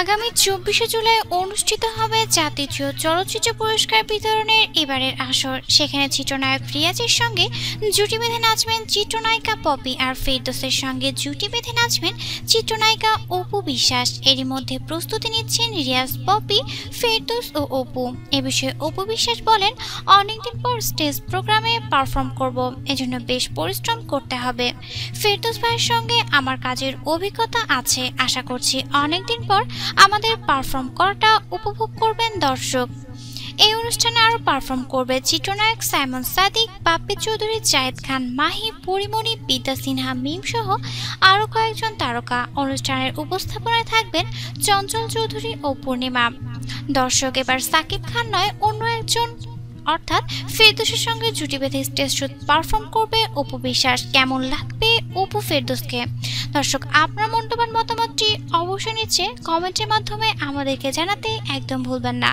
আগামী চব্বিশে জুলাই অনুষ্ঠিত হবে জাতীয় চলচ্চিত্র পুরস্কার বিতরণের এবারের আসর। সেখানে চিত্রনায়ক রিয়াজের সঙ্গে জুটি বেঁধে নাচবেন চিত্রনায়িকা পপি আর ফেরদোসের সঙ্গে জুটি বেঁধে নাচবেন চিত্রনায়িকা অপু বিশ্বাস। এরই মধ্যে প্রস্তুতি নিচ্ছেন রিয়াজ পপি, ফেরদোস ও অপু। এ বিষয়ে অপু বিশ্বাস বলেন অনেকদিন পর স্টেজ প্রোগ্রামে পারফর্ম করব, এজন্য বেশ পরিশ্রম করতে হবে। ফেরদোস ভাইয়ের সঙ্গে আমার কাজের অভিজ্ঞতা আছে, আশা করছি অনেকদিন পর আমাদের পারফর্ম করাটা উপভোগ করবেন দর্শক। এই অনুষ্ঠানে আরও পারফর্ম করবে চিত্রনায়ক সাইমন সাদিক, বাপ্পি চৌধুরী, জায়েদ খান, মাহি পরিমণি বিদ্যা সিনহা মিম সহ আরও কয়েকজন তারকা। অনুষ্ঠানের উপস্থাপনায় থাকবেন চঞ্চল চৌধুরী ও পূর্ণিমা। দর্শক, এবার সাকিব খান নয়, অন্য একজন। অর্থাৎ ফেরদোসের সঙ্গে জুটি বেঁধে স্টেজ শো পারফর্ম করবে অপু বিশ্বাস। কেমন লাগবে অপু ফেরদোসকে? দর্শক, আপনার মূল্যবান মতামতটি অবশ্যই নিচ্ছে কমেন্টের মাধ্যমে আমাদেরকে জানাতে একদম ভুলবেন না।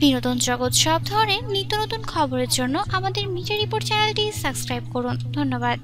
বিনোদন জগৎ সব ধরনের নিত্য নতুন খবরের জন্য আমাদের মিডিয়া রিপোর্ট চ্যানেলটি সাবস্ক্রাইব করুন। ধন্যবাদ।